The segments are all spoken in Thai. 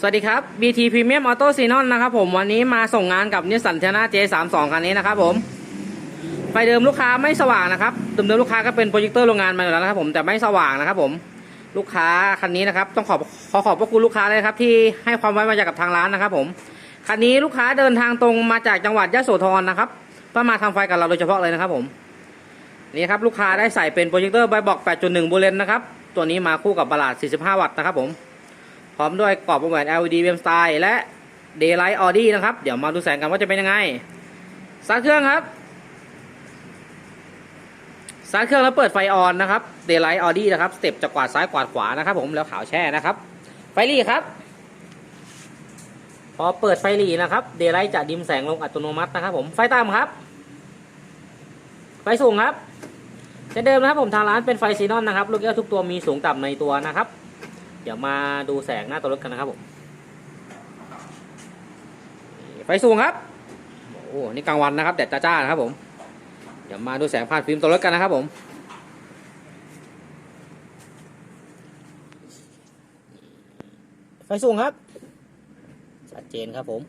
สวัสดีครับ BT Premium Auto s e n o n นะครับผมวันนี้มาส่งงานกับนิสสันเทน่า J32 คันนี้นะครับผมไฟเดิมลูกค้าไม่สว่างนะครับเดิมๆลูกค้าก็เป็นโปรเจคเตอร์โรงงานมาอยู่แล้วนะครับผมแต่ไม่สว่างนะครับผมลูกค้าคันนี้นะครับต้องขอบขอขอบพระคุณลูกค้าเลยครับที่ให้ความไว้วางใจกับทางร้านนะครับผมคันนี้ลูกค้าเดินทางตรงมาจากจังหวัดยะโสธรนะครับเพื่อมาทำไฟกับเราโดยเฉพาะเลยนะครับผมนี่ครับลูกค้าได้ใส่เป็นโปรเจคเตอร์ไบบอก 8.1บูเลนนะครับตัวนี้มาคู่กับบลาด45 วัตต์นะครับผม พร้อมด้วยกรอบประแหวน LED เวมสไตล์และ Daylight Audi นะครับ เดี๋ยวมาดูแสงกันว่าจะเป็นยังไงสตาร์ทเครื่องครับสตาร์ทเครื่องแล้วเปิดไฟออนนะครับ Daylight Audi นะครับสเต็ปจะกวาดซ้ายกวาดขวานะครับ ผมแล้วขาวแช่นะครับ ไฟหลีครับ พอเปิดไฟหลีนะครับ Daylight จะดิมแสงลงอัตโนมัตินะครับ ผมไฟต่ำครับ ไฟสูงครับเช่นเดิมนะครับผมทางร้านเป็นไฟซีนอนนะครับลูกแก้วทุกตัวมีสูงต่ำในตัวนะครับ เดี๋ยวมาดูแสงหน้าตัวรถกันนะครับผมไฟสูงครับโอ้โหนี่กลางวันนะครับแดดจ้าๆนะครับผม เดี๋ยวมาดูแสงผ่านฟิล์มตัวรถกันนะครับผมไฟสูงครับชัดเจนครับผม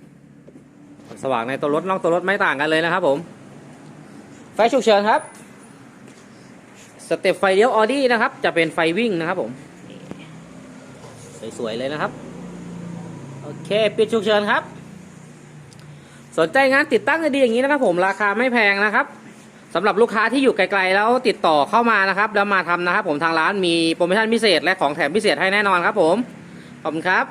สว่างในตัวรถนอกตัวรถไม่ต่างกันเลยนะครับผม ไฟฉุกเฉินครับ สเต็ปไฟเลี้ยวออดี้นะครับ จะเป็นไฟวิ่งนะครับผม สวยๆเลยนะครับ โอเคปิดฉุกเฉินครับ สนใจงานติดตั้งดีๆอย่างนี้นะครับ ผมราคาไม่แพงนะครับสำหรับลูกค้าที่อยู่ไกลๆแล้วติดต่อเข้ามานะครับแล้วมาทำนะครับ ผมทางร้านมีโปรโมชั่นพิเศษและของแถมพิเศษให้แน่นอนครับ ผมขอบคุณครับ